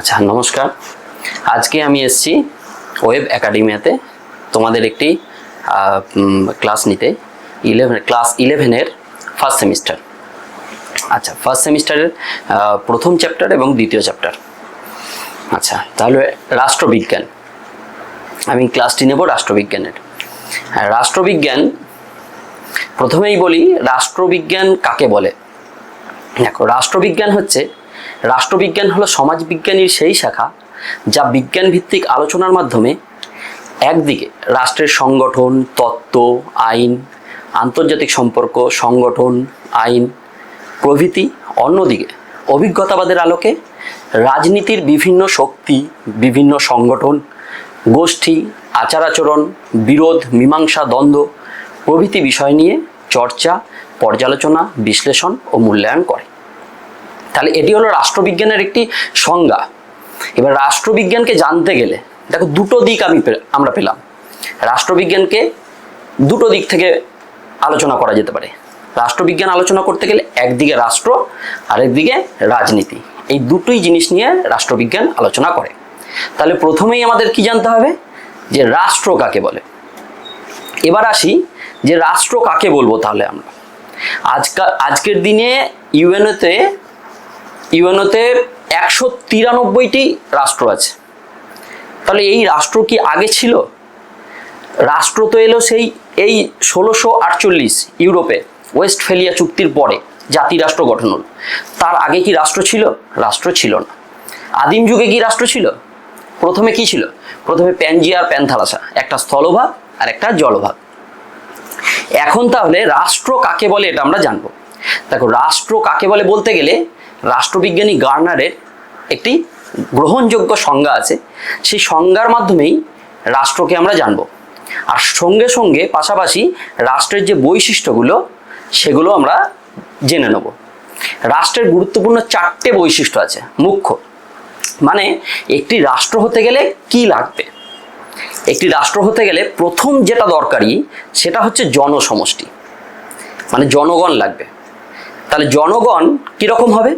আচ্ছা নমস্কার। আজকে আমি এসেছি ওয়েব একাডেমিয়াতে তোমাদের একটি ক্লাস নিতে। ইলেভেন ক্লাস ইলেভেনের ফার্স্ট সেমিস্টার। আচ্ছা ফার্স্ট সেমিস্টারের প্রথম চ্যাপ্টার এবং দ্বিতীয় চ্যাপ্টার। আচ্ছা তাহলে রাষ্ট্রবিজ্ঞান। আমি ক্লাসটি নেব রাষ্ট্রবিজ্ঞানের। হ্যাঁ, রাষ্ট্রবিজ্ঞান প্রথমেই বলি রাষ্ট্রবিজ্ঞান কাকে বলে? দেখো রাষ্ট্রবিজ্ঞান হচ্ছে রাষ্ট্রবিজ্ঞান হলো সমাজবিজ্ঞানীর সেই শাখা যা বিজ্ঞান ভিত্তিক আলোচনার মাধ্যমে একদিকে রাষ্ট্রের সংগঠন, তত্ত্ব, আইন, আন্তর্জাতিক সম্পর্ক, সংগঠন, আইন, প্রভৃতি, অন্যদিকে অভিজ্ঞতাবাদের আলোকে রাজনীতির বিভিন্ন শক্তি, বিভিন্ন সংগঠন, গোষ্ঠী আচার আচরণ বিরোধ, মীমাংসা, দ্বন্দ্ব প্রভৃতি বিষয় নিয়ে চর্চা, পর্যালোচনা, বিশ্লেষণ ও মূল্যায়ন করে। তাহলে এটি হলো রাষ্ট্রবিজ্ঞানের একটি সংজ্ঞা। এবার রাষ্ট্রবিজ্ঞানকে জানতে গেলে, দেখো দুটো দিক আমি আমরা পেলাম। রাষ্ট্রবিজ্ঞানকে দুটো দিক থেকে আলোচনা করা যেতে পারে। রাষ্ট্রবিজ্ঞান আলোচনা করতে গেলে একদিকে রাষ্ট্র, আরেকদিকে রাজনীতি। এই দুটোই জিনিস নিয়ে রাষ্ট্রবিজ্ঞান আলোচনা করে। তাহলে প্রথমেই আমাদের কি জানতে হবে? যে রাষ্ট্র কাকে বলে? এবার আসি যে রাষ্ট্র কাকে বলব তাহলে আমরা। আজকাল আজকের দিনে ইউএনওতে ইউএনওতে একশো তিরানব্বইটি রাষ্ট্র আছে। তাহলে এই রাষ্ট্র কি আগে ছিল? রাষ্ট্র তো এলো সেই, এই ষোলোশো আটচল্লিশ ইউরোপে, ওয়েস্টফেলিয়া চুক্তির পরে জাতি রাষ্ট্র গঠন হলো। তার আগে কি রাষ্ট্র ছিল? রাষ্ট্র ছিল না। আদিম যুগে কি রাষ্ট্র ছিল? প্রথমে কি ছিল? প্রথমে প্যানজিয়ার প্যান্থালাসা, একটা স্থলভাগ আর একটা জলভাগ। এখন তাহলে রাষ্ট্র কাকে বলে এটা আমরা জানব। দেখো, রাষ্ট্র কাকে বলে বলতে গেলে রাষ্ট্রবিজ্ঞানী গার্নারের একটি গ্রহণযোগ্য সংজ্ঞা আছে। সেই সংজ্ঞার মাধ্যমেই রাষ্ট্রকে আমরা জানব। আর সঙ্গে সঙ্গে পাশাপাশি রাষ্ট্রের যে বৈশিষ্ট্যগুলো, সেগুলো আমরা জেনে নেব। রাষ্ট্রের গুরুত্বপূর্ণ চারটে বৈশিষ্ট্য আছে। মুখ্য মানে একটি রাষ্ট্র হতে গেলে কি লাগবে? একটি রাষ্ট্র হতে গেলে প্রথম যেটা দরকারি, সেটা হচ্ছে জনসমষ্টি। মানে জনগণ লাগবে। তাহলে জনগণ কীরকম হবে?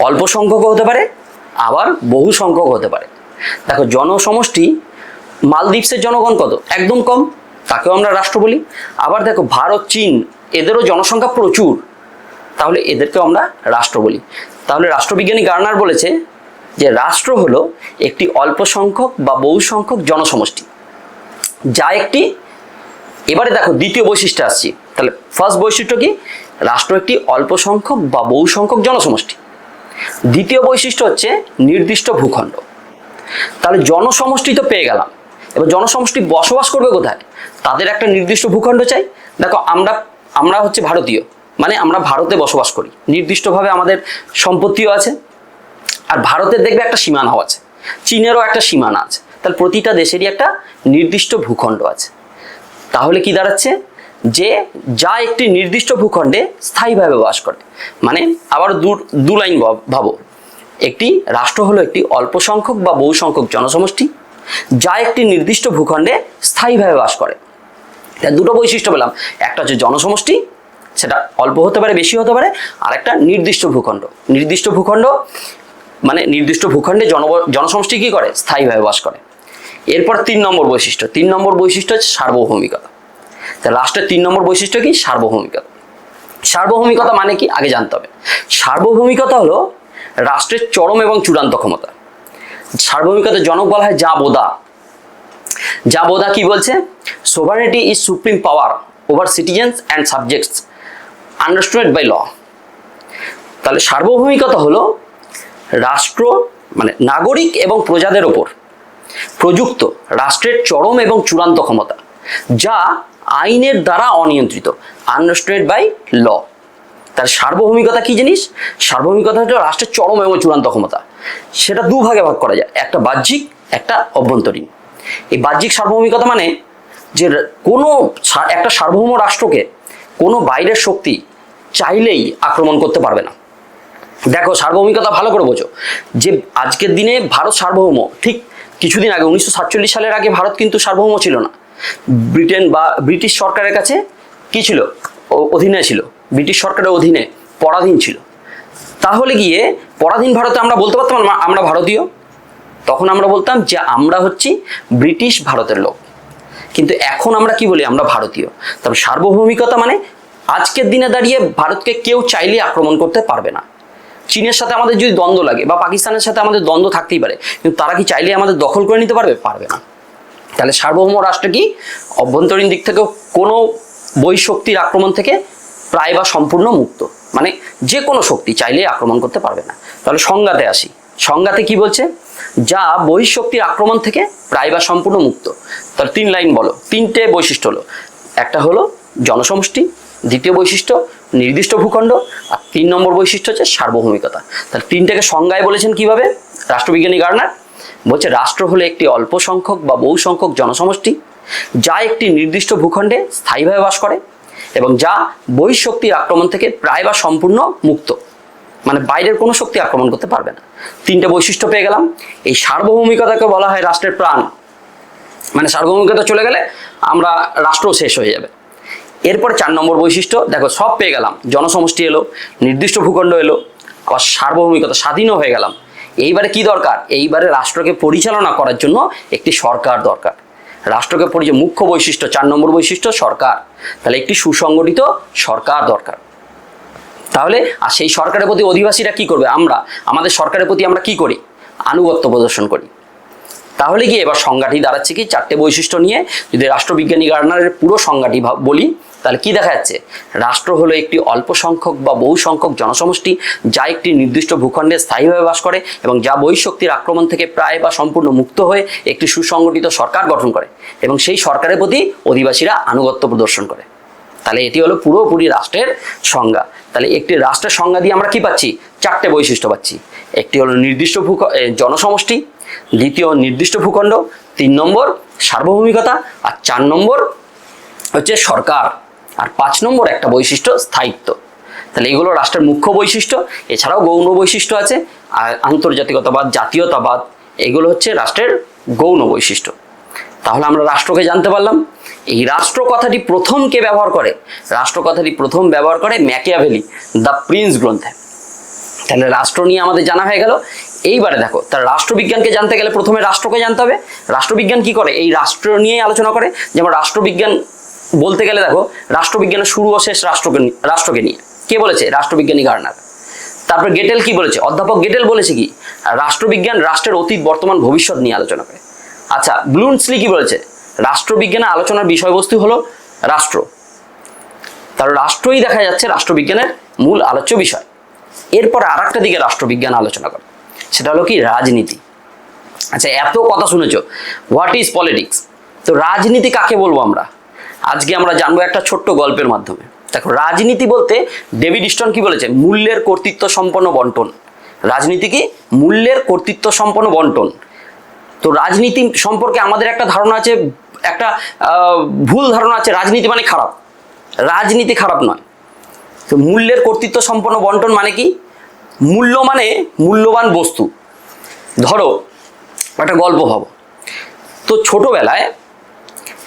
অল্প সংখ্যক হতে পারে, আবার বহু সংখ্যক হতে পারে। দেখো, জনসমষ্টি মালদ্বীপসের জনগণ কত? একদম কম, তাকেও আমরা রাষ্ট্র বলি। আবার দেখো, ভারত, চীন, এদেরও জনসংখ্যা প্রচুর, তাহলে এদেরকেও আমরা রাষ্ট্র বলি। তাহলে রাষ্ট্রবিজ্ঞানী গার্নার বলেছে যে রাষ্ট্র হলো একটি অল্প সংখ্যক বা বহু সংখ্যক জনসমষ্টি। যা একটি, এবারে দেখো, দ্বিতীয় বৈশিষ্ট্য আসছি। তাহলে ফার্স্ট বৈশিষ্ট্য কি? রাষ্ট্র একটি অল্প সংখ্যক বা বহু সংখ্যক জনসমষ্টি। দ্বিতীয় বৈশিষ্ট্য হচ্ছে নির্দিষ্ট ভূখণ্ড। তাহলে জনসমষ্টি তো পেয়ে গেলাম। এবার জনসমষ্টি বসবাস করবে কোথায়? তাদের একটা নির্দিষ্ট ভূখণ্ড চাই। দেখো, আমরা আমরা হচ্ছে ভারতীয়। মানে আমরা ভারতে বসবাস করি। নির্দিষ্টভাবে আমাদের সম্পত্তিও আছে। আর ভারতের দেখবে একটা সীমানাও আছে। চীনেরও একটা সীমানা আছে। তাহলে প্রতিটা দেশেরই একটা নির্দিষ্ট ভূখণ্ড আছে। তাহলে কি দাঁড়াচ্ছে? যে যা একটি নির্দিষ্ট ভূখণ্ডে স্থায়ীভাবে বাস করে। মানে আবার দু লাইন ভাবো। একটি রাষ্ট্র হলো একটি অল্প সংখ্যক বা বহু সংখ্যক জনসমষ্টি, যা একটি নির্দিষ্ট ভূখণ্ডে স্থায়ীভাবে বাস করে। দুটো বৈশিষ্ট্য পেলাম। একটা হচ্ছে জনসমষ্টি, সেটা অল্প হতে পারে, বেশি হতে পারে, আর একটা নির্দিষ্ট ভূখণ্ড। নির্দিষ্ট ভূখণ্ড মানে নির্দিষ্ট ভূখণ্ডে জন, জনসমষ্টি কী করে? স্থায়ীভাবে বাস করে। এরপর তিন নম্বর বৈশিষ্ট্য। তিন নম্বর বৈশিষ্ট্য হচ্ছে সার্বভৌমিকতা। তা রাষ্ট্রের তিন নম্বর বৈশিষ্ট্য কি? সার্বভৌমিকতা। সার্বভৌমিকতা মানে কি? আগে জানতে হবে। সার্বভৌমিকতা হলো রাষ্ট্রের চরম এবং চূড়ান্ত ক্ষমতা। সার্বভৌমিকতার জনক বলা হয় যা বোদা যা বোদা কি বলছে? Sovereignty is supreme power over citizens and subjects unrestrained by law তাহলে সার্বভৌমিকতা হলো রাষ্ট্র মানে নাগরিক এবং প্রজাদের ওপর প্রযুক্ত রাষ্ট্রের চরম এবং চূড়ান্ত ক্ষমতা, যা আইনের দ্বারা অনিয়ন্ত্রিত আন্ডারস্টুডেড বাই ল তার সার্বভৌমিকতা কি জিনিস? সার্বভৌমিকতা হচ্ছে রাষ্ট্রের চরম এবং চূড়ান্ত ক্ষমতা। সেটা দু ভাগে ভাগ করা যায়, একটা বাহ্যিক, একটা অভ্যন্তরীণ। এই বাহ্যিক সার্বভৌমিকতা মানে যে কোনো একটা সার্বভৌম রাষ্ট্রকে কোনো বাইরের শক্তি চাইলেই আক্রমণ করতে পারবে না। দেখো, সার্বভৌমিকতা ভালো করে বোঝো। যে আজকের দিনে ভারত সার্বভৌম, ঠিক কিছুদিন আগে, উনিশশো সাতচল্লিশ সালের আগে ভারত কিন্তু সার্বভৌম ছিল না। ব্রিটেন বা ব্রিটিশ সরকারের কাছে কি ছিল? অধীনে ছিল। ব্রিটিশ সরকারের অধীনে পরাধীন ছিল। তাহলে গিয়ে পরাধীন ভারতে আমরা বলতে পারতাম আমরা- ভারতীয়। তখন আমরা বলতাম যে আমরা হচ্ছি ব্রিটিশ ভারতের লোক। কিন্তু এখন আমরা কি বলি? আমরা ভারতীয়। তবে সার্বভৌমিকতা মানে আজকের দিনে দাঁড়িয়ে ভারতকে কেউ চাইলে আক্রমণ করতে পারবে না। চীনের সাথে আমাদের যদি দ্বন্দ্ব লাগে বা পাকিস্তানের সাথে আমাদের দ্বন্দ্ব থাকতেই পারে, কিন্তু তারা কি চাইলে আমাদের দখল করে নিতে পারবে? পারবে না। তাহলে সার্বভৌম রাষ্ট্র কি? অভ্যন্তরীণ দিক থেকেও কোনো বৈশক্তির আক্রমণ থেকে প্রায় বা সম্পূর্ণ মুক্ত। মানে যে কোনো শক্তি চাইলে আক্রমণ করতে পারবে না। তাহলে সংজ্ঞাতে আসি। সংজ্ঞাতে কি বলছে? যা বহিঃশক্তির আক্রমণ থেকে প্রায় বা সম্পূর্ণ মুক্ত। তাহলে তিন লাইন বলো। তিনটে বৈশিষ্ট্য হলো। একটা হলো জনসমষ্টি, দ্বিতীয় বৈশিষ্ট্য নির্দিষ্ট ভূখণ্ড, আর তিন নম্বর বৈশিষ্ট্য হচ্ছে সার্বভৌমিকতা। তাহলে তিনটাকে সংজ্ঞায় বলেছেন কীভাবে? রাষ্ট্রবিজ্ঞানী গার্নার। বলছে, রাষ্ট্র হলো একটি অল্প সংখ্যক বা বহু সংখ্যক জনসমষ্টি, যা একটি নির্দিষ্ট ভূখণ্ডে স্থায়ীভাবে বাস করে এবং যা বহিঃশক্তির আক্রমণ থেকে প্রায় বা সম্পূর্ণ মুক্ত। মানে বাইরের কোনো শক্তি আক্রমণ করতে পারবে না। তিনটে বৈশিষ্ট্য পেয়ে গেলাম। এই সার্বভৌমিকতাকে বলা হয় রাষ্ট্রের প্রাণ। মানে সার্বভৌমিকতা চলে গেলে আমরা রাষ্ট্র শেষ হয়ে যাবে। এরপর চার নম্বর বৈশিষ্ট্য, দেখো, সব পেয়ে গেলাম। জনসমষ্টি এলো, নির্দিষ্ট ভূখণ্ড এলো, আবার সার্বভৌমিকতা স্বাধীনও হয়ে গেলাম। এইবারে কি দরকার? এইবারে রাষ্ট্রকে পরিচালনা করার জন্য একটি সরকার দরকার। রাষ্ট্রকে পরিচয় মুখ্য বৈশিষ্ট্য, চার নম্বর বৈশিষ্ট্য, সরকার। তাহলে একটি সুসংগঠিত সরকার দরকার। তাহলে, আর সেই সরকারের প্রতি অধিবাসীরা কি করবে? আমরা, আমাদের সরকারের প্রতি আমরা কি করি? আনুগত্য প্রদর্শন করি। তাহলে কি এবার সংজ্ঞাটি দাঁড়াচ্ছে কি? চারটে বৈশিষ্ট্য নিয়ে যদি রাষ্ট্রবিজ্ঞানী গার্নারের পুরো সংজ্ঞাটি বলি, তাহলে কি দেখা যাচ্ছে? রাষ্ট্র হলো একটি অল্প সংখ্যক বা বহু সংখ্যক জনসমষ্টি, যা একটি নির্দিষ্ট ভূখণ্ডে স্থায়ীভাবে বাস করে এবং যা বহিঃশক্তির আক্রমণ থেকে প্রায় বা সম্পূর্ণ মুক্ত হয়ে একটি সুসংগঠিত সরকার গঠন করে এবং সেই সরকারের প্রতি অধিবাসীরা আনুগত্য প্রদর্শন করে। তাহলে এটি হলো পুরোপুরি রাষ্ট্রের সংজ্ঞা। তাহলে একটি রাষ্ট্রের সংজ্ঞা দিয়ে আমরা কি পাচ্ছি? চারটে বৈশিষ্ট্য পাচ্ছি। একটি হলো নির্দিষ্ট ভূ জনসমষ্টি দ্বিতীয় নির্দিষ্ট ভূখণ্ড, তিন নম্বর সার্বভৌমিকতা আর চার নম্বর হচ্ছে সরকার আর পাঁচ নম্বর একটা বৈশিষ্ট্য স্থায়িত্ব। তাহলে এগুলো রাষ্ট্রের মুখ্য বৈশিষ্ট্য, এছাড়াও গৌণ বৈশিষ্ট্য আছে, আর আন্তর্জাতিকতাবাদ, জাতীয়তাবাদ, এগুলো হচ্ছে রাষ্ট্রের গৌণ বৈশিষ্ট্য। তাহলে আমরা রাষ্ট্রকে জানতে পারলাম, এই রাষ্ট্র কথাটি প্রথম কে ব্যবহার করে? রাষ্ট্র কথাটি প্রথম ব্যবহার করে ম্যাকিয়াভেলি, দ্য প্রিন্স গ্রন্থে। তাহলে রাষ্ট্র নিয়ে আমাদের জানা হয়ে গেল এইবারে দেখো, তার রাষ্ট্রবিজ্ঞানকে জানতে গেলে প্রথমে রাষ্ট্রকে জানতে হবে। রাষ্ট্রবিজ্ঞান কি করে? এই রাষ্ট্র নিয়েই আলোচনা করে। যেমন রাষ্ট্রবিজ্ঞান বলতে গেলে দেখো, রাষ্ট্রবিজ্ঞানের শুরু ও শেষ রাষ্ট্রকে রাষ্ট্রকে নিয়ে। কে বলেছে? রাষ্ট্রবিজ্ঞানী গার্নার। তারপর গেটেল কি বলেছে? অধ্যাপক গেটেল বলেছে কি? রাষ্ট্রবিজ্ঞান রাষ্ট্রের অতীত, বর্তমান, ভবিষ্যৎ নিয়ে আলোচনা করে। আচ্ছা ব্লুন্সলি কি বলেছে? রাষ্ট্রবিজ্ঞানের আলোচনার বিষয়বস্তু হলো রাষ্ট্র। তার রাষ্ট্রই দেখা যাচ্ছে রাষ্ট্রবিজ্ঞানের মূল আলোচ্য বিষয়। এরপর আর একটা দিকে রাষ্ট্রবিজ্ঞান আলোচনা করে। সেটা হলো কি? রাজনীতি। আচ্ছা এত কথা শুনেছো। হোয়াট ইজ পলিটিক্স তো রাজনীতি কাকে বলব আমরা? আজকে আমরা জানব একটা ছোট্ট গল্পের মাধ্যমে। দেখো, রাজনীতি বলতে ডেভিড স্টন কি বলেছে? মূল্যের কর্তৃত্ব সম্পন্ন বন্টন। রাজনীতি কি? মূল্যের কর্তৃত্ব সম্পন্ন বন্টন। তো রাজনীতি সম্পর্কে আমাদের একটা ধারণা আছে, একটা ভুল ধারণা আছে, রাজনীতি মানে খারাপ। রাজনীতি খারাপ নয়। তো মূল্যের কর্তৃত্ব সম্পন্ন বন্টন মানে কি? মূল্য মানে মূল্যবান বস্তু। ধরো, একটা গল্প ভাবো। তো ছোটবেলায়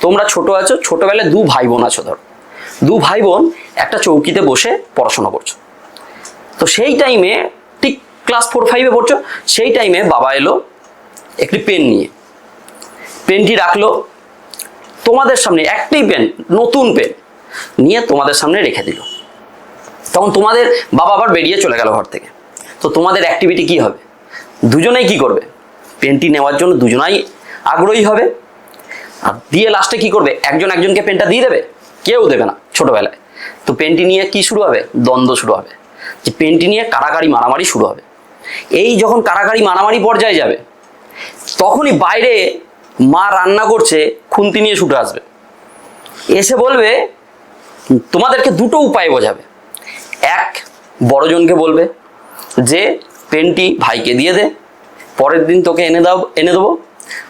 তোমরা ছোট আছো, ছোটবেলায় দু ভাই বোন আছো ধরো। দু ভাই বোন একটা চৌকিতে বসে পড়াশোনা করছ। তো সেই টাইমে ঠিক ক্লাস ফোর ফাইভে পড়ছো, সেই টাইমে বাবা এলো একটি পেন নিয়ে। পেনটি রাখল তোমাদের সামনে একটাই পেন নতুন পেন নিয়ে তোমাদের সামনে রেখে দিল। তখন তোমাদের বাবা আবার বেরিয়ে চলে গেল ঘর থেকে। তো তোমাদের অ্যাক্টিভিটি কি হবে? দুজনেই কি করবে? পেনটি নেওয়ার জন্য দুজনাই আগ্রহী হবে। আর দিয়ে লাস্টে কি করবে? একজন একজনকে পেনটা দিয়ে দেবে? কেউ দেবে না ছোটবেলায়। তো পেনটি নিয়ে কি শুরু হবে? দ্বন্দ্ব শুরু হবে। যে পেনটি নিয়ে কারাকারি মারামারি শুরু হবে। এই যখন কারাকারি মারামারি পর্যায়ে যাবে, তখনই বাইরে মা রান্না করছে, খুন্তি নিয়ে ছুটে আসবে। এসে বলবে, তোমাদেরকে দুটো উপায় বোঝাবে। এক, বড়জনকে বলবে যে পেনটি ভাইকে দিয়ে দে, পরের দিন তোকে এনে দাও, এনে দেবো।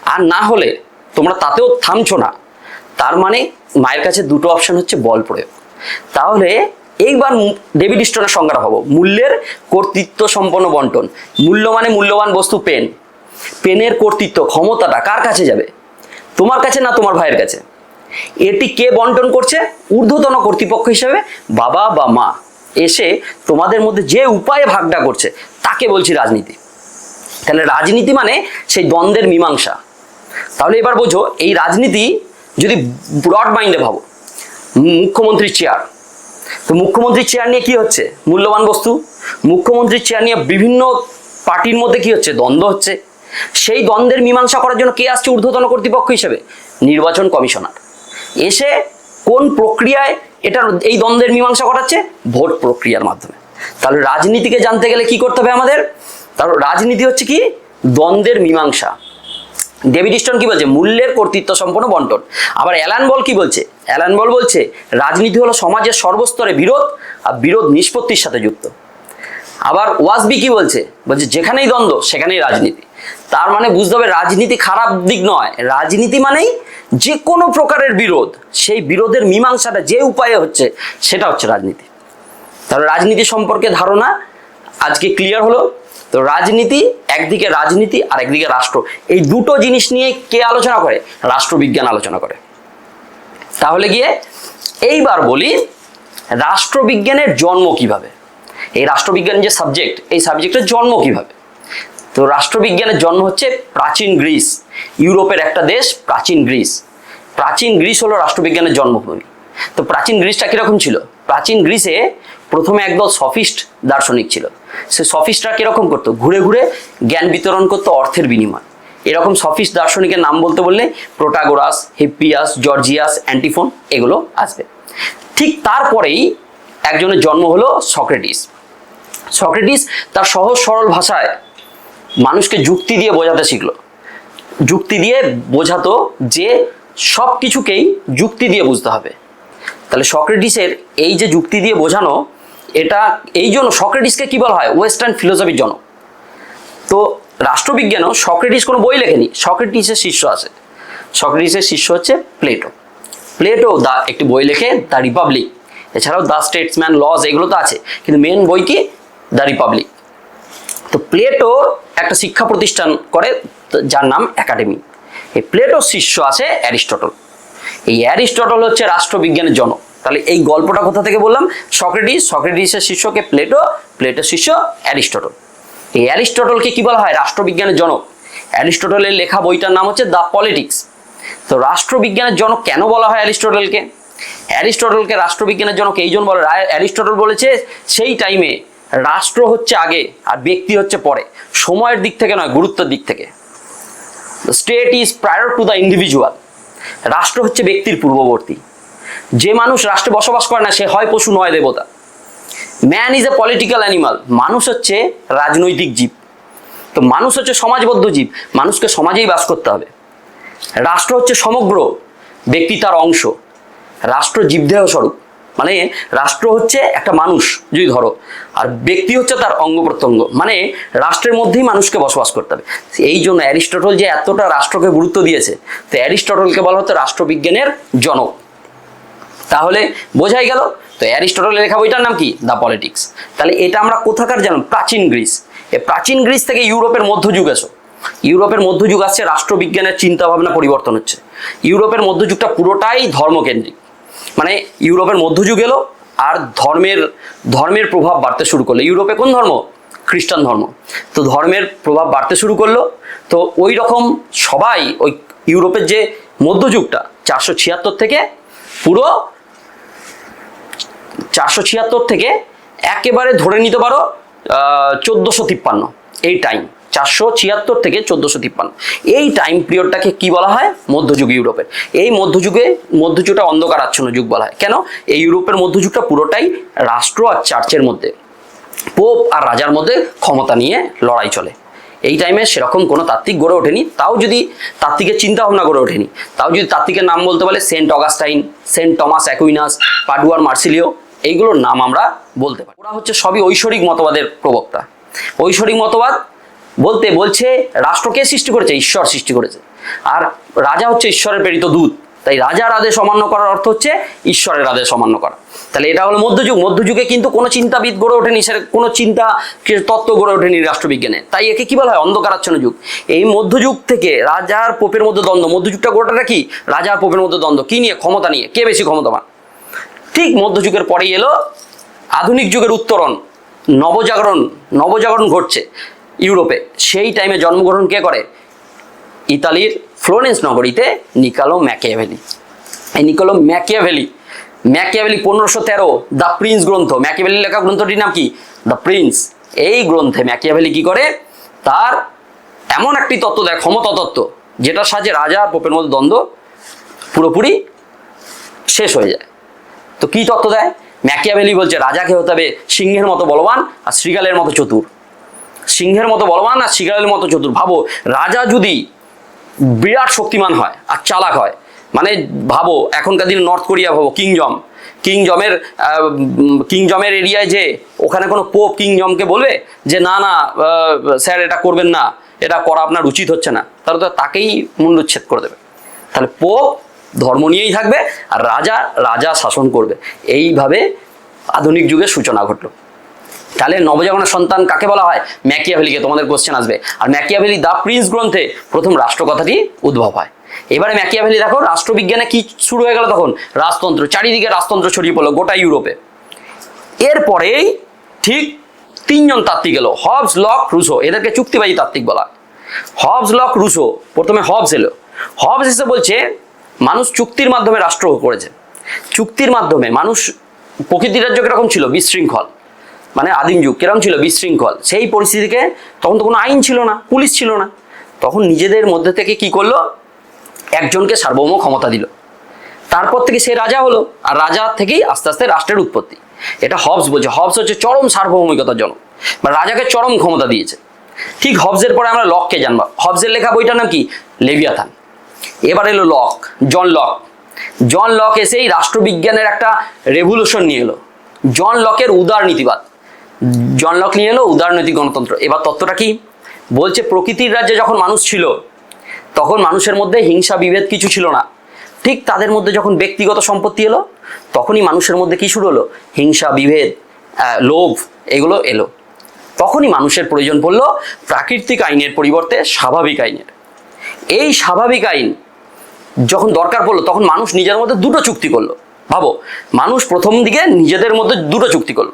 আর না হলে তোমরা তাতেও থামছো না। তার মানে মায়ের কাছে দুটো অপশন হচ্ছে বল প্রয়োগ। তাহলে এইবার ডেভিড স্টোনের সংজ্ঞাটা হব। মূল্যের কর্তৃত্ব সম্পন্ন বন্টন। মূল্য মানে মূল্যবান বস্তু, পেন। পেনের কর্তৃত্ব, ক্ষমতাটা কার কাছে যাবে? তোমার কাছে না তোমার ভাইয়ের কাছে? এটি কে বন্টন করছে? ঊর্ধ্বতন কর্তৃপক্ষ হিসেবে বাবা বা মা। এসে তোমাদের মধ্যে যে উপায়ে ভাগটা করছে, তাকে বলছি রাজনীতি। তাহলে রাজনীতি মানে সেই দ্বন্দ্বের মীমাংসা। তাহলে এবার বোঝো, এই রাজনীতি যদি ব্রড মাইন্ডে ভাবো, মুখ্যমন্ত্রীর চেয়ার তো মুখ্যমন্ত্রীর চেয়ার নিয়ে কি হচ্ছে? মূল্যবান বস্তু। মুখ্যমন্ত্রীর চেয়ার নিয়ে বিভিন্ন পার্টির মধ্যে কি হচ্ছে? দ্বন্দ্ব হচ্ছে। সেই দ্বন্দ্বের মীমাংসা করার জন্য কে আসছে ঊর্ধ্বতন কর্তৃপক্ষ হিসেবে? নির্বাচন কমিশনার। এসে কোন প্রক্রিয়ায় এটা এই দ্বন্দ্বের মীমাংসা করাচ্ছে ভোট প্রক্রিয়ার মাধ্যমে। তাহলে রাজনীতিকে জানতে গেলে কি করতে হবে আমাদের? তাহলে রাজনীতি হচ্ছে কি? দ্বন্দ্বের মীমাংসা। ডেভিড স্টোন কি বলছে? মূল্যের কর্তৃত্ব সম্পন্ন বন্টন। আবার অ্যালান বল কি বলছে? অ্যালান বল বলছে, রাজনীতি হলো সমাজের সর্বস্তরে বিরোধ আর বিরোধ নিষ্পত্তির সাথে যুক্ত। আবার ওয়াসবি কি বলছে? বলছে, যেখানেই দ্বন্দ্ব, সেখানেই রাজনীতি। তার মানে বুঝতে হবে রাজনীতি খারাপ দিক নয়। রাজনীতি মানেই যে কোনো প্রকারের বিরোধ, সেই বিরোধের মীমাংসাটা যে উপায়ে হচ্ছে, সেটা হচ্ছে রাজনীতি। তাহলে রাজনীতি সম্পর্কে ধারণা আজকে ক্লিয়ার হলো। তো রাজনীতি, একদিকে রাজনীতি আর একদিকে রাষ্ট্র। এই দুটো জিনিস নিয়ে কে আলোচনা করে? রাষ্ট্রবিজ্ঞান আলোচনা করে। তাহলে গিয়ে এইবার বলি, রাষ্ট্রবিজ্ঞানের জন্ম কীভাবে? এই রাষ্ট্রবিজ্ঞান যে সাবজেক্ট এই সাবজেক্টের জন্ম কীভাবে? তো রাষ্ট্রবিজ্ঞানের জন্ম হচ্ছে প্রাচীন গ্রিস, ইউরোপের একটা দেশ প্রাচীন গ্রিস। প্রাচীন গ্রিস হলো রাষ্ট্রবিজ্ঞানের জন্মভূমি। তো প্রাচীন গ্রিসটা কীরকম ছিল? প্রাচীন গ্রিসে প্রথমে একদল সফিস্ট দার্শনিক ছিল। সে সফিস্টরা কীরকম করতো? ঘুরে ঘুরে জ্ঞান বিতরণ করতো, অর্থের বিনিময়। এরকম সফিস্ট দার্শনিকের নাম বলতে বললে প্রোটাগোরাস হিপ্পিয়াস জর্জিয়াস, অ্যান্টিফোন এগুলো আসবে। ঠিক তারপরেই একজনের জন্ম হলো সক্রেটিস। সক্রেটিস তার সহজ সরল ভাষায় মানুষকে যুক্তি দিয়ে বোঝাতে শিখলো। যুক্তি দিয়ে বোঝাতো যে সব কিছুকেই যুক্তি দিয়ে বুঝতে হবে। তাহলে সক্রেটিসের এই যে যুক্তি দিয়ে বোঝানো, এটা এই জন্য সক্রেটিসকে কী বলা হয়? ওয়েস্টার্ন ফিলোসফির জনক তো রাষ্ট্রবিজ্ঞানও সক্রেটিস কোনো বই লেখেনি, সক্রেটিসের শিষ্য আছে। সক্রেটিসের শিষ্য হচ্ছে প্লেটো। প্লেটো দা একটি বই লেখে, দ্য রিপাবলিক। এছাড়াও দ্য স্টেটসম্যান, লজ, এগুলো তো আছে। কিন্তু মেন বই কি? The Republic. তো প্লেটো একটা শিক্ষা প্রতিষ্ঠান করে যার নাম একাডেমি। এই প্লেটোর শিষ্য আছে অ্যারিস্টটল। এই অ্যারিস্টটল হচ্ছে রাষ্ট্রবিজ্ঞানের জনক। তাহলে এই গল্পটা কোথা থেকে বললাম? সক্রেটিস, সক্রেটিসের শিষ্যকে প্লেটো, প্লেটোর শিষ্য অ্যারিস্টটল। এই অ্যারিস্টটলকে কি বলা হয়? রাষ্ট্রবিজ্ঞানের জনক। অ্যারিস্টটলের লেখা বইটার নাম হচ্ছে দ্য পলিটিক্স। তো রাষ্ট্রবিজ্ঞানের জনক কেন বলা হয় অ্যারিস্টটলকে? অ্যারিস্টটলকে রাষ্ট্রবিজ্ঞানের জনক এই জন্য বলে অ্যারিস্টটল বলেছে, সেই টাইমে রাষ্ট্র হচ্ছে আগে আর ব্যক্তি হচ্ছে পরে। সময়ের দিক থেকে নয়, গুরুত্বের দিক থেকে। State is prior to the individual রাষ্ট্র হচ্ছে ব্যক্তির পূর্ববর্তী। যে মানুষ রাষ্ট্রে বসবাস করে না, সে হয় পশু, নয় দেবতা। Man is a political animal মানুষ হচ্ছে রাজনৈতিক জীব। তো মানুষ হচ্ছে সমাজবদ্ধ জীব। মানুষকে সমাজেই বাস করতে হবে। রাষ্ট্র হচ্ছে সমগ্র ব্যক্তি তার অংশ। রাষ্ট্র জীবদেহ স্বরূপ। মানে রাষ্ট্র হচ্ছে একটা মানুষ। যদি ধরো আর ব্যক্তি হচ্ছে তার অঙ্গ প্রত্যঙ্গ। মানে রাষ্ট্রের মধ্যেই মানুষকে বসবাস করতে হবে। এই জন্য অ্যারিস্টটল যে এতটা রাষ্ট্রকে গুরুত্ব দিয়েছে, তো অ্যারিস্টটলকে বলা হতো রাষ্ট্রবিজ্ঞানের জনক। তাহলে বোঝাই গেল, তো অ্যারিস্টটলের লেখা বইটার নাম কি? The Politics. তাহলে এটা আমরা কোথাকার জানলাম? প্রাচীন গ্রিস। এ প্রাচীন গ্রিস থেকে ইউরোপের মধ্যযুগ এসো। ইউরোপের মধ্যযুগ আসছে, রাষ্ট্রবিজ্ঞানের চিন্তা ভাবনা পরিবর্তন হচ্ছে। ইউরোপের মধ্যযুগটা পুরোটাই ধর্মকেন্দ্রিক। মানে ইউরোপের মধ্যযুগ এলো আর ধর্মের ধর্মের প্রভাব বাড়তে শুরু করল। ইউরোপে কোন ধর্ম? খ্রিস্টান ধর্ম। তো ধর্মের প্রভাব বাড়তে শুরু করল। তো ওই রকম সবাই ওই ইউরোপের যে মধ্যযুগটা, চারশো ছিয়াত্তর থেকে পুরো চারশো ছিয়াত্তর থেকে একেবারে ধরে নিতে পারো চোদ্দোশো তিপ্পান্ন, এই টাইম চারশো ছিয়াত্তর থেকে চোদ্দোশো তিপ্পান্ন। এই টাইম পিরিয়ডটাকে কি বলা হয়? মধ্যযুগ ইউরোপের। এই মধ্যযুগে, মধ্যযুগটা অন্ধকার আচ্ছন্ন যুগ বলা হয়। কেন? এই ইউরোপের মধ্যযুগটা পুরোটাই রাষ্ট্র আর চার্চের মধ্যে, পোপ আর রাজার মধ্যে ক্ষমতা নিয়ে লড়াই চলে। এই টাইমে সেরকম কোনো তাত্ত্বিক গড়ে ওঠেনি। তাও যদি তাত্ত্বিকের চিন্তা ভাবনা গড়ে ওঠেনি, তাও যদি তাত্ত্বিকের নাম বলতে বলে Saint Augustine, Saint Thomas Aquinas পাডুয়ার Marsilio, এইগুলোর নাম আমরা বলতে পারি। ওরা হচ্ছে সবই ঐশ্বরিক মতবাদের প্রবক্তা। ঐশ্বরিক মতবাদ বলতে বলছে রাষ্ট্রকে সৃষ্টি করেছে? ঈশ্বর সৃষ্টি করেছে। আর রাজা হচ্ছে ঈশ্বরের প্রেরিত দূত। তাই রাজার আদেশ অমান্য করার অর্থ হচ্ছে ঈশ্বরের আদেশ অমান্য করা। তাহলে এটা হলো মধ্যযুগ। মধ্যযুগে কিন্তু কোনো চিন্তাবিদ গড়ে ওঠেনি, সে কোনো চিন্তা তত্ত্ব গড়ে ওঠেনি রাষ্ট্রবিজ্ঞানে। তাই একে কি বলা হয়? অন্ধকারাচ্ছন্ন যুগ। এই মধ্যযুগ থেকে রাজার পোপের মধ্যে দ্বন্দ্ব। মধ্যযুগটা গোটাটা কি? রাজার পোপের মধ্যে দ্বন্দ্ব। কি নিয়ে? ক্ষমতা নিয়ে। কে বেশি ক্ষমতাবান? ঠিক মধ্যযুগের পরেই এলো আধুনিক যুগের উত্তরণ। নবজাগরণ। নবজাগরণ ঘটছে। ইউরোপে। সেই টাইমে জন্মগ্রহণ কে করে? ইতালির ফ্লোরেন্স নগরীতে নিকালো ম্যাকিয়াভেলি। এই নিকোলো ম্যাকিয়াভেলি ম্যাকিয়াভেলি পনেরোশো তেরো, দ্য প্রিন্স গ্রন্থ। ম্যাকিয়াভেলি লেখা গ্রন্থটির নাম কি? The Prince. এই গ্রন্থে ম্যাকিয়াভেলি কি করে? তার এমন একটি তত্ত্ব দেয় ক্ষমতা তত্ত্ব যেটার সাহায্যে রাজা পোপের মধ্যে দ্বন্দ্ব পুরোপুরি শেষ হয়ে যায়। তো কি তত্ত্ব দেয়? ম্যাকিয়াভেলি বলছে, রাজাকে হতে হবে সিংহের মতো বলবান আর শ্রীগালের মতো চতুর। সিংহের মতো বলবান আর শ্রীগালের মতো চতুর। ভাবো, রাজা যদি বিরাট শক্তিমান হয় আর চালাক হয় মানে ভাবো, এখনকার দিনে নর্থ কোরিয়া ভাবো কিংজম কিংজমের কিংজমের এরিয়ায় যে, ওখানে কোনো পোপ কিংজমকে বলবে যে, না না স্যার এটা করবেন না, এটা করা আপনার উচিত হচ্ছে না। তাহলে তো তাকেই মুন্ডুচ্ছেদ করে দেবে। তাহলে পোপ ধর্ম নিয়েই থাকবে আর রাজা রাজা শাসন করবে। এইভাবে আধুনিক যুগের সূচনা ঘটলো। তাহলে নবজাগরণের সন্তান কাকে বলা হয়? ম্যাকিয়াভেলিকে, তোমাদের কোশ্চেন আসবে। আর ম্যাকিয়াভেলি দ্য প্রিন্স গ্রন্থে প্রথম রাষ্ট্রকথাটি উদ্ভব হয়। এবারে ম্যাকিয়াভেলি দেখো, রাষ্ট্রবিজ্ঞানে কি শুরু হয়ে গেল তখন? রাজতন্ত্র, চারিদিকে রাজতন্ত্র ছড়িয়ে পড়ল গোটা ইউরোপে। এরপরেই ঠিক তিনজন তাত্ত্বিক এলো, হবস, লক রুসো এদেরকে চুক্তিবাদী তাত্ত্বিক বলা হবস, লক রুসো প্রথমে হবস এলো। হবস এসে বলছে, মানুষ চুক্তির মাধ্যমে রাষ্ট্র করেছে। চুক্তির মাধ্যমে মানুষ প্রকৃতির রাজ্য কীরকম ছিল? বিশৃঙ্খল। মানে আদিম যুগ কীরকম ছিল বিশৃঙ্খল? সেই পরিস্থিতিকে তখন তো কোনো আইন ছিল না, পুলিশ ছিল না। তখন নিজেদের মধ্যে থেকে কি করল? একজনকে সার্বভৌম ক্ষমতা দিল। তারপর থেকে সে রাজা হলো, আর রাজা থেকেই আস্তে আস্তে রাষ্ট্রের উৎপত্তি। এটা হবস বলছে। হবস হচ্ছে চরম সার্বভৌমিকতার জনক। বা রাজাকে চরম ক্ষমতা দিয়েছে। ঠিক হবসের পরে আমরা লককে জানব। হবসের লেখা বইটার নাম কি? লেভিয়াথান। এবার এলো Locke, John Locke. John Locke এসেই রাষ্ট্রবিজ্ঞানের একটা রেভলিউশন নিয়ে এলো। জন লকের উদার নীতিবাদ। জন লক নিয়ে এলো, উদারনৈতিক গণতন্ত্র। এবার তত্ত্বটা কি? বলছে, প্রকৃতির রাজ্যে যখন মানুষ ছিল, তখন মানুষের মধ্যে হিংসা, বিভেদ কিছু ছিল না। ঠিক তাদের মধ্যে যখন ব্যক্তিগত সম্পত্তি এলো, তখনই মানুষের মধ্যে কি শুরু হলো? হিংসা, বিভেদ লোভ, এগুলো এলো। তখনই মানুষের প্রয়োজন পড়ল প্রাকৃতিক আইনের পরিবর্তে স্বাভাবিক আইনের। এই স্বাভাবিক আইন যখন দরকার পড়ল, তখন মানুষ নিজের মধ্যে দুটো চুক্তি করল। ভাবো, মানুষ প্রথম দিকে নিজেদের মধ্যে দুটো চুক্তি করল।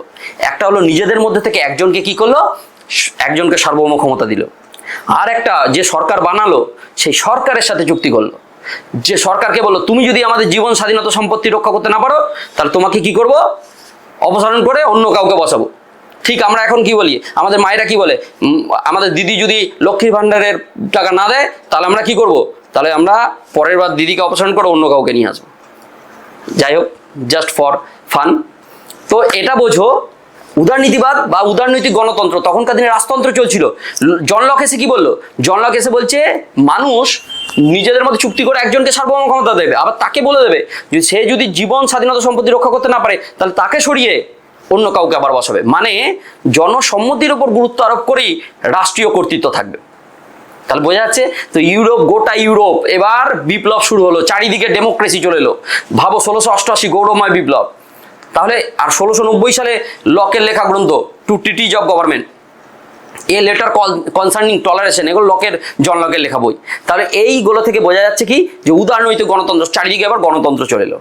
একটা হলো নিজেদের মধ্যে থেকে একজনকে কি করল? একজনকে সার্বভৌম ক্ষমতা দিল। আর একটা যে সরকার বানালো, সেই সরকারের সাথে চুক্তি করল। যে সরকারকে বলল, তুমি যদি আমাদের জীবন স্বাধীনতা সম্পত্তি রক্ষা করতে না পারো, তাহলে তোমাকে কি করব? অপসারণ করে অন্য কাউকে বসাবো। ঠিক আমরা এখন কি বলি? আমাদের মায়েরা কি বলে? আমাদের দিদি যদি লক্ষ্মীর ভাণ্ডারের টাকা না দেয়, তাহলে আমরা কি করব? তাহলে আমরা পরের বার দিদিকে অপসারণ করে অন্য কাউকে নিয়ে আসব। যাই হোক জাস্ট ফর ফান তো এটা বোঝো উদারনীতিবাদ বা উদারনৈতিক গণতন্ত্র, তখনকার দিনে রাজতন্ত্র চলছিল। ল- জন লক এসে কি বলল? জন লক এসে বলছে, মানুষ নিজেদের মধ্যে চুক্তি করে একজনকে সার্বভৌম ক্ষমতা দেবে। আবার তাকে বলে দেবে যে সে যদি জীবন, স্বাধীনতা, সম্পত্তি রক্ষা করতে না পারে, তাহলে তাকে সরিয়ে অন্য কাউকে আবার বসাবে। মানে জনসম্মতির উপর গুরুত্ব আরোপ করেই রাষ্ট্রীয় কর্তৃত্ব থাকবে। তাহলে বোঝা যাচ্ছে তো ইউরোপ, গোটা ইউরোপ, এবার বিপ্লব শুরু হলো, চারিদিকে ডেমোক্রেসি চলে এলো। ভাবো ষোলোশো অষ্টআশি, গৌরবময় বিপ্লব। তাহলে আর ষোলোশো নব্বই সালে লকের লেখা গ্রন্থ two treatises of government a letter concerning toleration এগুলো লকের, জন লকের লেখা বই। তাহলে এইগুলো থেকে বোঝা যাচ্ছে কি? যে উদারনৈতিক গণতন্ত্র, চারিদিকে আবার গণতন্ত্র চলে এলো।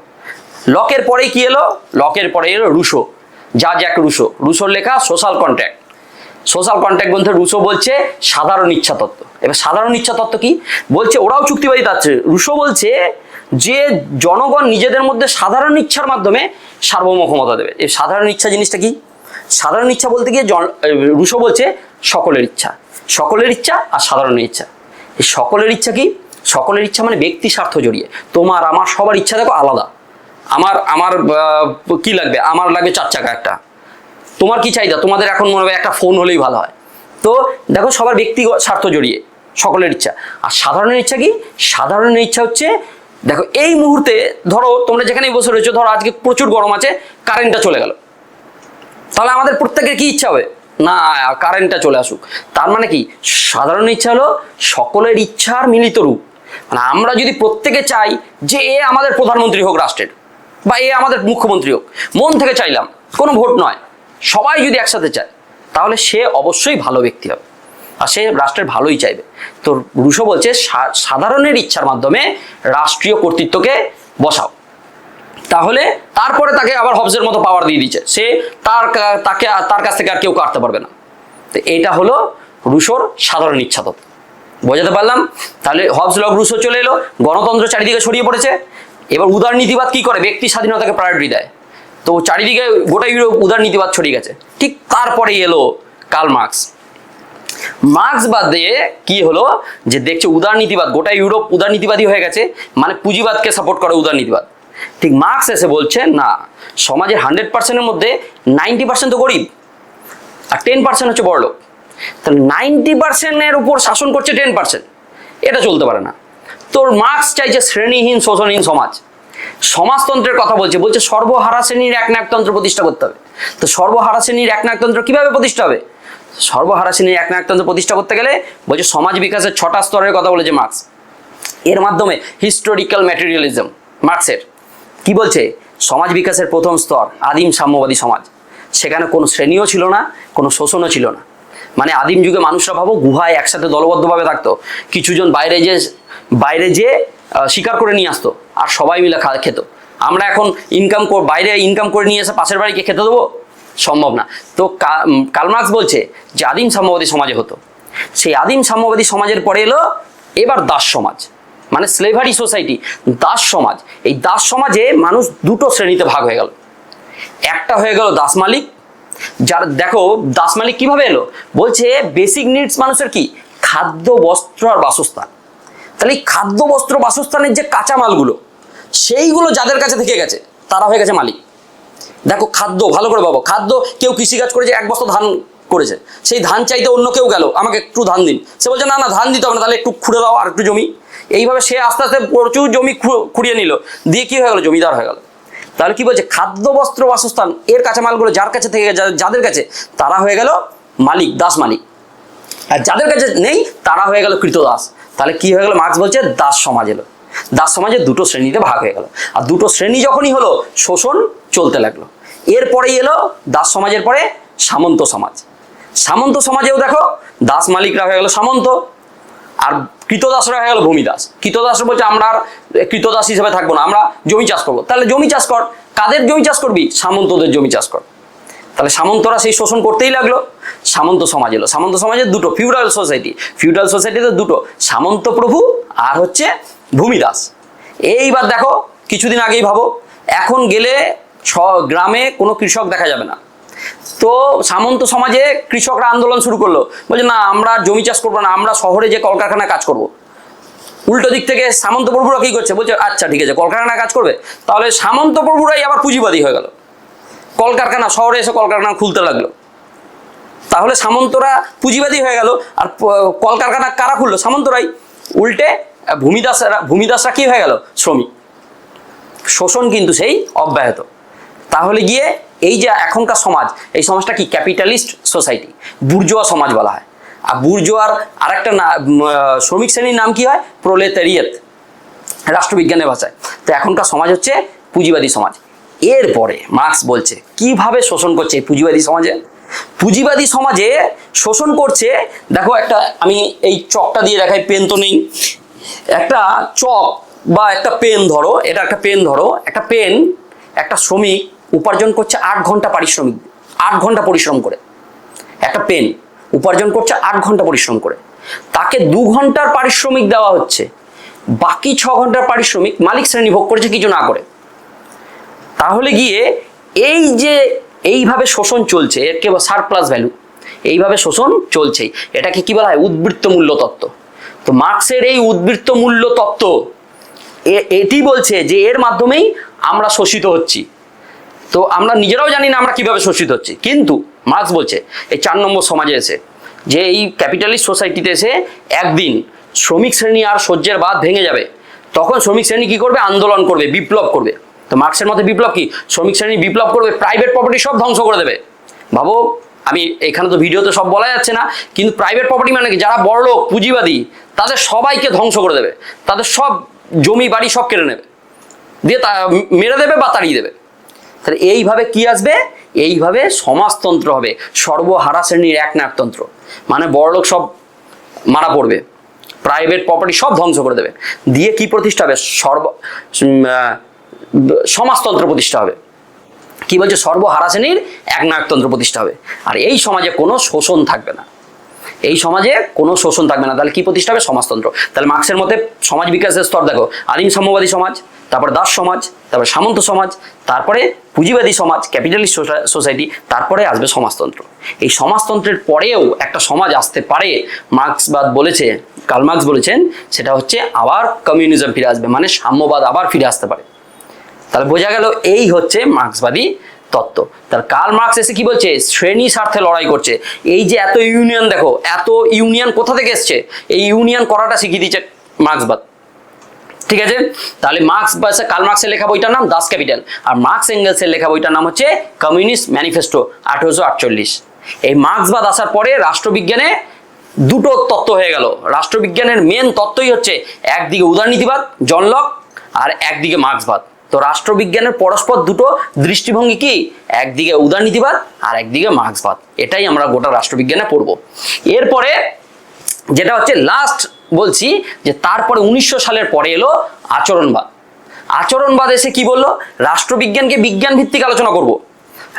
লকের পরেই কি এলো? লকের পরে এলো রুশো যা জ্যাক রুশো। রুশোর লেখা সোশ্যাল কন্ট্যাক্ট সোশ্যাল কন্ট্যাক্ট গ্রন্থে রুশো বলছে সাধারণ ইচ্ছা তত্ত্ব। এবার সাধারণ ইচ্ছা তত্ত্ব কি? বলছে ওরাও চুক্তিবাদী আছে রুশো বলছে যে জনগণ নিজেদের মধ্যে সাধারণ ইচ্ছার মাধ্যমে সার্বভৌম ক্ষমতা দেবে। এই সাধারণ ইচ্ছা জিনিসটা কি? সাধারণ ইচ্ছা বলতে গিয়ে রুশো বলছে সকলের ইচ্ছা। সকলের ইচ্ছা আর সাধারণ ইচ্ছা। এই সকলের ইচ্ছা কি? সকলের ইচ্ছা মানে ব্যক্তি স্বার্থ জড়িয়ে। তোমার, আমার সবার ইচ্ছা দেখো আলাদা। আমার আমার কি লাগবে? আমার লাগবে চার চাকা একটা। তোমার কি চাহিদা? তোমাদের এখন মনে হবে একটা ফোন হলেই ভালো হয়। তো দেখো সবার ব্যক্তিগত স্বার্থ জড়িয়ে, সকলের ইচ্ছা। আর সাধারণের ইচ্ছা কি? সাধারণের ইচ্ছা হচ্ছে, দেখো এই মুহূর্তে ধরো তোমরা যেখানেই বসে রয়েছো, ধরো আজকে প্রচুর গরম আছে কারেন্টটা চলে গেল। তাহলে আমাদের প্রত্যেকের কি ইচ্ছা হবে? না কারেন্টটা চলে আসুক। তার মানে কি? সাধারণ ইচ্ছা হলো সকলের ইচ্ছার মিলিত রূপ। মানে আমরা যদি প্রত্যেকে চাই যে এ আমাদের প্রধানমন্ত্রী হোক, রাষ্ট্রের, বা এ আমাদের মুখ্যমন্ত্রী হোক, মন থেকে চাইলাম, কোনো ভোট নয়। সবাই যদি একসাথে চায়, তাহলে সে অবশ্যই ভালো ব্যক্তি হবে। আর সে রাষ্ট্রের ভালোই চাইবে। তো রুশো বলছে সাধারণের ইচ্ছার মাধ্যমে রাষ্ট্রীয় কর্তৃত্বকে বসাও। তাহলে তারপরে তাকে আবার হবসের মতো পাওয়ার দিয়ে দিচ্ছে। সে তার তাকে তার কাছ থেকে আর কেউ কাটতে পারবে না। তো এটা হলো রুশোর সাধারণ ইচ্ছা তত্ত্ব বোঝাতে পারলাম? তাহলে হবস লগ রুশো চলে এলো, গণতন্ত্র চারিদিকে ছড়িয়ে পড়েছে। এবার উদারনীতিবাদ কি করে? ব্যক্তি স্বাধীনতাকে প্রায়োরিটি দেয়। তো চারিদিকে গোটা ইউরোপ উদার নীতিবাদ ছড়িয়ে গেছে। ঠিক তারপরে এলো কার্ল মার্কস। মার্কস বাদ কি হলো? যে দেখছে উদারনীতিবাদ গোটা ইউরোপ উদারনীতিবাদী হয়ে গেছে মানে পুঁজিবাদকে সাপোর্ট করে উদারনীতিবাদ ঠিক মার্কস এসে বলছে, না, সমাজের হান্ড্রেড পার্সেন্টের মধ্যে নাইনটি পার্সেন্ট তো গরিব, আর টেন পার্সেন্ট হচ্ছে বড় লোক তাহলে নাইনটি পার্সেন্টের উপর শাসন করছে টেন পার্সেন্ট এটা চলতে পারে না। তোর মার্কস চাইছে শ্রেণীহীন, শোষণহীন সমাজ। সমাজতন্ত্রের কথা বলছে। বলছে সর্বহারা শ্রেণির এক নায়কতন্ত্র প্রতিষ্ঠা করতে হবে। তো সর্বহারা শ্রেণির এক নায়কতন্ত্র কীভাবে প্রতিষ্ঠা হবে? সর্বহারা শ্রেণির এক নায়কতন্ত্র প্রতিষ্ঠা করতে গেলে বলছে সমাজ বিকাশের ছটা স্তরের কথা বলেছে মার্কস। এর মাধ্যমে হিস্টোরিক্যাল ম্যাটেরিয়ালিজম মার্কসের। কি বলছে? সমাজ বিকাশের প্রথম স্তর, আদিম সাম্যবাদী সমাজ। সেখানে কোনো শ্রেণীও ছিল না, কোনো শোষণও ছিল না। মানে আদিম যুগে মানুষরা ভাবো, গুহায় একসাথে দলবদ্ধভাবে থাকতো। কিছুজন বাইরে যে বাইরে যে শিকার করে নিয়ে আসতো আর সবাই মিলে খা খেত। আমরা এখন ইনকাম বাইরে ইনকাম করে নিয়ে এসে পাশের বাড়িকে খেতে দেবো? সম্ভব না। তো কা- উম, কার্ল বলছে যে আদিম সাম্যবাদী সমাজে হতো। সেই আদিম সাম্যবাদী সমাজের পরে এলো এবার দাস সমাজ মানে স্লেভারি সোসাইটি দাস সমাজ। এই দাস সমাজে মানুষ দুটো শ্রেণীতে ভাগ হয়ে গেল। একটা হয়ে গেল দাস মালিক যার দেখো দাস মালিক কীভাবে এলো? বলছে বেসিক নিডস মানুষের কি? খাদ্য বস্ত্র আর বাসস্থান। তাহলে এই খাদ্য, বস্ত্র, বাসস্থানের যে কাঁচামালগুলো, সেইগুলো যাদের কাছে থেকে গেছে, তারা হয়ে গেছে মালিক। দেখো খাদ্য, ভালো করে পাবো খাদ্য কেউ কৃষিকাজ করেছে, এক বস্তা ধান করেছে, সেই ধান চাইতে অন্য কেউ গেল, আমাকে একটু ধান দিন। সে বলছে, না না, ধান দিতে হবে না, তাহলে একটু খুঁড়ে দাও আর একটু জমি। এইভাবে সে আস্তে আস্তে প্রচুর জমি খুঁড়িয়ে নিল, দিয়ে কী হয়ে গেলো? জমিদার হয়ে গেল। তাহলে কি বলছে? খাদ্য, বস্ত্র, বাসস্থান, এর কাঁচামালগুলো যার কাছে থেকে যাদের কাছে, তারা হয়ে গেল মালিক, দাস মালিক। আর যাদের কাছে নেই, তারা হয়ে গেল কৃতদাস। তাহলে কি হয়ে গেল? মার্ক্স বলছে দাস সমাজ এলো। দাস সমাজে দুটো শ্রেণীতে ভাগ হয়ে গেল। আর দুটো শ্রেণি যখনই হলো, শোষণ চলতে লাগল। এরপরেই এলো দাস সমাজের পরে সামন্ত সমাজ। সামন্ত সমাজেও দেখো, দাস মালিকরা হয়ে গেল সামন্ত, আর কৃতদাসরা হয়ে গেল ভূমিদাস। কৃতদাসরা বলছে, আমরা আর কৃতদাস হিসেবে থাকব না, আমরা জমি চাষ করব। তাহলে জমি চাষ কর। কাদের জমি চাষ করবি? সামন্তদের জমি চাষ কর। তাহলে সামন্তরা সেই শোষণ করতেই লাগল। সামন্ত সমাজ এলো। সামন্ত সমাজের দুটো ফিউডাল সোসাইটি ফিউডাল সোসাইটিতে দুটো, সামন্ত প্রভু আর হচ্ছে ভূমিদাস। এইবার দেখো, কিছুদিন আগেই ভাবো, এখন গেলে ছ গ্রামে কোনো কৃষক দেখা যাবে না। তো সামন্ত সমাজে কৃষকরা আন্দোলন শুরু করল। বলছে, না, আমরা জমি চাষ করব না, আমরা শহরে যে কলকারখানায় কাজ করব। উল্টো দিক থেকে সামন্ত প্রভুরা কি করছে? বলছে আচ্ছা ঠিক আছে, কলকারখানায় কাজ করবে। তাহলে সামন্ত প্রভুরাই আবার পুঁজিবাদী হয়ে গেল। কলকারখানা, শহরে এসে কলকারখানা খুলতে লাগল। তাহলে সামন্তরা পুঁজিবাদী হয়ে গেল। আর কলকারখানা কারা খুললো? সামন্তরাই। উল্টে ভূমিদাসরা ভূমিদাসরা কি হয়ে গেল? শ্রমিক। শোষণ কিন্তু সেই অব্যাহত। তাহলে গিয়ে এই যে এখনকার সমাজ, এই সমাজটা কি? ক্যাপিটালিস্ট সোসাইটি, বুর্জোয়া সমাজ বলা হয়। আর বুর্জোয়ার আরেকটা শ্রমিক শ্রেণির নাম কি হয়? প্রলেতারিয়েত, রাষ্ট্রবিজ্ঞানের ভাষায়। তো এখনকার সমাজ হচ্ছে পুঁজিবাদী সমাজ। এরপরে মার্কস বলছে, কীভাবে শোষণ করছে পুঁজিবাদী সমাজে? পুঁজিবাদী সমাজে শোষণ করছে, দেখো একটা, আমি এই চকটা দিয়ে দেখাই, পেন তো নেই। একটা চক বা একটা পেন ধরো, এটা একটা পেন ধরো, একটা পেন একটা শ্রমিক উপার্জন করছে আট ঘণ্টা পারিশ্রমিক, আট ঘণ্টা পরিশ্রম করে। একটা পেন উপার্জন করছে আট ঘণ্টা পরিশ্রম করে। তাকে দু ঘণ্টার পারিশ্রমিক দেওয়া হচ্ছে। বাকি ছ ঘণ্টার পারিশ্রমিক মালিক শ্রেণি ভোগ করেছে, কিছু না করে। তাহলে গিয়ে এই যে এইভাবে শোষণ চলছে এর কেবল সারপ্লাস ভ্যালু এইভাবে শোষণ চলছেই। এটাকে কি বলা হয়? উদ্বৃত্ত মূল্য তত্ত্ব। তো মার্কসের এই উদ্বৃত্ত মূল্য তত্ত্ব এ- এটি বলছে যে এর মাধ্যমেই আমরা শোষিত হচ্ছি। তো আমরা নিজেরাও জানি না আমরা কীভাবে শোষিত হচ্ছি। কিন্তু মার্কস বলছে এই চার নম্বর সমাজে এসে যে এই ক্যাপিটালিস্ট সোসাইটিতে এসে একদিন শ্রমিক শ্রেণি আর সহ্যের বাদ ভেঙে যাবে। তখন শ্রমিক শ্রেণি কি করবে? আন্দোলন করবে বিপ্লব করবে। তো মার্কসের মতে বিপ্লব কি? শ্রমিক শ্রেণি বিপ্লব করবে প্রাইভেট প্রপার্টি সব ধ্বংস করে দেবে। ভাবো, আমি এখানে তো ভিডিওতে সব বলা যাচ্ছে না, কিন্তু প্রাইভেট প্রপার্টি মানে কি? যারা বড় লোক, পুঁজিবাদী, তাদের সবাইকে ধ্বংস করে দেবে। তাদের সব জমি, বাড়ি সব কেড়ে নেবে। দিয়ে তা মেরে দেবে বা তাড়িয়ে দেবে। তাহলে এইভাবে কি আসবে? এইভাবে সমাজতন্ত্র হবে। সর্বহারা শ্রেণির এক নায়কতন্ত্র মানে বড়লোক সব মারা পড়বে। প্রাইভেট প্রপার্টি সব ধ্বংস করে দেবে। দিয়ে কি প্রতিষ্ঠা হবে? সর্ব সমাজতন্ত্র প্রতিষ্ঠা হবে। কি বলছে? সর্বহারা শ্রেণির একনায়কতন্ত্র প্রতিষ্ঠা হবে। আর এই সমাজে কোনো শোষণ থাকবে না। এই সমাজে কোনো শোষণ থাকবে না। তাহলে কি প্রতিষ্ঠা হবে? সমাজতন্ত্র। তাহলে মার্ক্সের মতে সমাজ বিকাশের স্তর দেখো। আলিম সাম্যবাদী সমাজ, তারপর দাস সমাজ, তারপর সামন্ত সমাজ, তারপরে পুঁজিবাদী সমাজ, ক্যাপিটালিস্ট সোসাইটি, তারপরে আসবে সমাজতন্ত্র। এই সমাজতন্ত্রের পরেও একটা সমাজ আসতে পারে, মার্ক্সবাদ বলেছে, কার্ল মার্ক্স বলেছেন, সেটা হচ্ছে আবার কমিউনিজম ফিরে আসবে। মানে সাম্যবাদ আবার ফিরে আসতে পারে। তাহলে বোঝা গেল এই হচ্ছে মার্ক্সবাদী তত্ত্ব। তার কার্ল মার্ক্স এসে কি বলছে? শ্রেণি স্বার্থে লড়াই করছে। এই যে এত ইউনিয়ন দেখো, এত ইউনিয়ন কোথা থেকে এসছে? এই ইউনিয়ন করাটা শিখিয়ে দিচ্ছে মার্ক্সবাদ। ঠিক আছে? তাহলে মার্ক্স বা কার্ল মার্ক্সের লেখা বইটার নাম দাস ক্যাপিটাল। আর মার্ক্স এঙ্গেলসের লেখা বইটার নাম হচ্ছে কমিউনিস্ট ম্যানিফেস্টো আঠেরোশো আটচল্লিশ। এই মার্ক্সবাদ আসার পরে রাষ্ট্রবিজ্ঞানে দুটো তত্ত্ব হয়ে গেল। রাষ্ট্রবিজ্ঞানের মেন তত্ত্বই হচ্ছে একদিকে উদারনীতিবাদ, জনলক, আর একদিকে মার্ক্সবাদ। তো রাষ্ট্রবিজ্ঞানের পরস্পর দুটো দৃষ্টিভঙ্গি কি? একদিকে উদারনীতিবাদ আর একদিকে মার্ক্সবাদ। এটাই আমরা গোটা রাষ্ট্রবিজ্ঞানে পড়ব। এরপরে যেটা হচ্ছে লাস্ট বলছি যে তারপরে উনিশশো সালের পরে এলো আচরণবাদ। আচরণবাদ এসে কি বলল? রাষ্ট্রবিজ্ঞানকে বিজ্ঞান ভিত্তিক আলোচনা করব।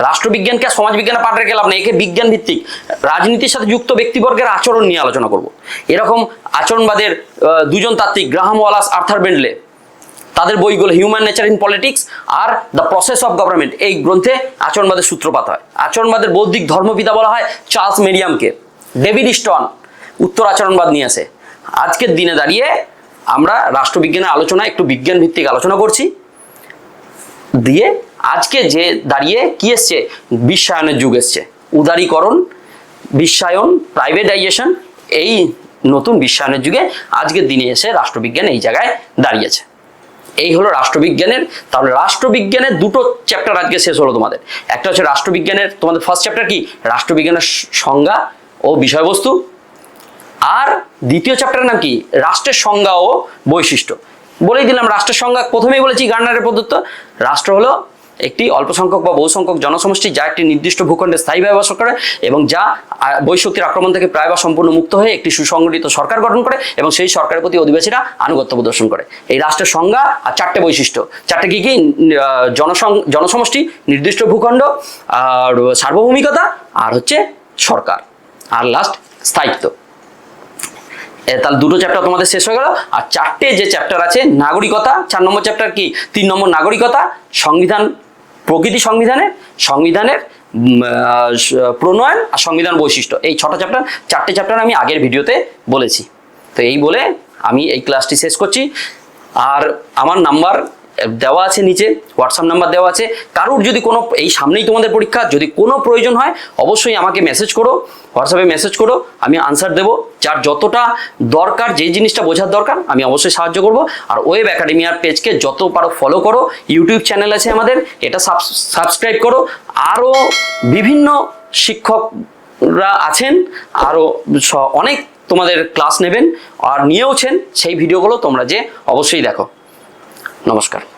রাষ্ট্রবিজ্ঞানকে আর সমাজবিজ্ঞানে পাঠ রেখে লাভ নেই, একে বিজ্ঞান ভিত্তিক রাজনীতির সাথে যুক্ত ব্যক্তিবর্গের আচরণ নিয়ে আলোচনা করব। এরকম আচরণবাদের দুজন তাত্ত্বিক, গ্রাহাম ওয়ালাস, আর্থার বেন্ডলে। তাদের বইগুলো হিউম্যান নেচার ইন পলিটিক্স আর দ্য প্রসেস অফ গভর্নমেন্ট এই গ্রন্থে আচরণবাদের সূত্রপাত হয়। আচরণবাদের বৌদ্ধিক ধর্মপিতা বলা হয় চার্লস মেরিয়ামকে। ডেভিড স্টন উত্তর আচরণবাদ নিয়ে আসে। আজকের দিনে দাঁড়িয়ে আমরা রাষ্ট্রবিজ্ঞানের আলোচনা একটু বিজ্ঞান ভিত্তিক আলোচনা করছি। দিয়ে আজকে যে দাঁড়িয়ে কি এসছে? বিশ্বায়নের যুগ এসছে। উদারীকরণ, বিশ্বায়ন প্রাইভেটাইজেশন এই নতুন বিশ্বায়নের যুগে আজকের দিনে এসে রাষ্ট্রবিজ্ঞান এই জায়গায় দাঁড়িয়েছে। এই হলো রাষ্ট্রবিজ্ঞানের, তাহলে রাষ্ট্রবিজ্ঞানের দুটো চ্যাপ্টার আজকে শেষ হলো তোমাদের। একটা হচ্ছে রাষ্ট্রবিজ্ঞানের, তোমাদের ফার্স্ট চ্যাপ্টার কি? রাষ্ট্রবিজ্ঞানের সংজ্ঞা ও বিষয়বস্তু। আর দ্বিতীয় চ্যাপ্টার নাম কি? রাষ্ট্রের সংজ্ঞা ও বৈশিষ্ট্য। বলেই দিলাম, রাষ্ট্রের সংজ্ঞা, প্রথমেই বলেছি গার্নারের প্রদত্ত। রাষ্ট্র হলো একটি অল্প সংখ্যক বা বহু সংখ্যক জনসমষ্টি যা একটি নির্দিষ্ট ভূখণ্ডে স্থায়ীভাবে বাস করে এবং যা বৈশক্তির আক্রমণ থেকে প্রায় বা সম্পূর্ণ মুক্ত হয়ে একটি সুসংগঠিত সরকার গঠন করে এবং সেই সরকারের প্রতি অধিবাসীরা আনুগত্য প্রদর্শন করে। এই রাষ্ট্রের সংজ্ঞা আর চারটে বৈশিষ্ট্য। চারটে কি কি? জনসং, জনসমষ্টি, নির্দিষ্ট ভূখণ্ড, আর সার্বভৌমিকতা, আর হচ্ছে সরকার। আর লাস্ট স্থায়িত্ব। তাহলে দুটো চ্যাপ্টার তোমাদের শেষ হয়ে গেল। আর চারটে যে চ্যাপ্টার আছে, নাগরিকতা, চার নম্বর চ্যাপ্টার কি? তিন নম্বর নাগরিকতা, সংবিধান প্রকৃতি সংবিধানের সংবিধানের প্রণয়ন আর সংবিধান বৈশিষ্ট্য। এই ছটা চ্যাপ্টার চারটে চ্যাপ্টার আমি আগের ভিডিওতে বলেছি। তো এই বলে আমি এই ক্লাসটি শেষ করছি। আর আমার নাম্বার দেওয়া আছে নিচে হোয়াটসঅ্যাপ নাম্বার দেওয়া আছে। কারোর যদি কোনো, এই সামনেই তোমাদের পরীক্ষা, যদি কোনো প্রয়োজন হয়, অবশ্যই আমাকে মেসেজ করো হোয়াটসঅ্যাপে মেসেজ করো, আমি আনসার দেবো। যার যতটা দরকার যে জিনিসটা বোঝার দরকার, আমি অবশ্যই সাহায্য করব। আর ওয়েব একাডেমিয়ার পেজকে যত পারো ফলো করো। ইউটিউব চ্যানেল আছে আমাদের, এটা সাবস্ক্রাইব করো। আরও বিভিন্ন শিক্ষকরা আছেন আরও অনেক তোমাদের ক্লাস নেবেন, আর নিয়েওছেন, সেই ভিডিওগুলো তোমরা যে, অবশ্যই দেখো। নমস্কার।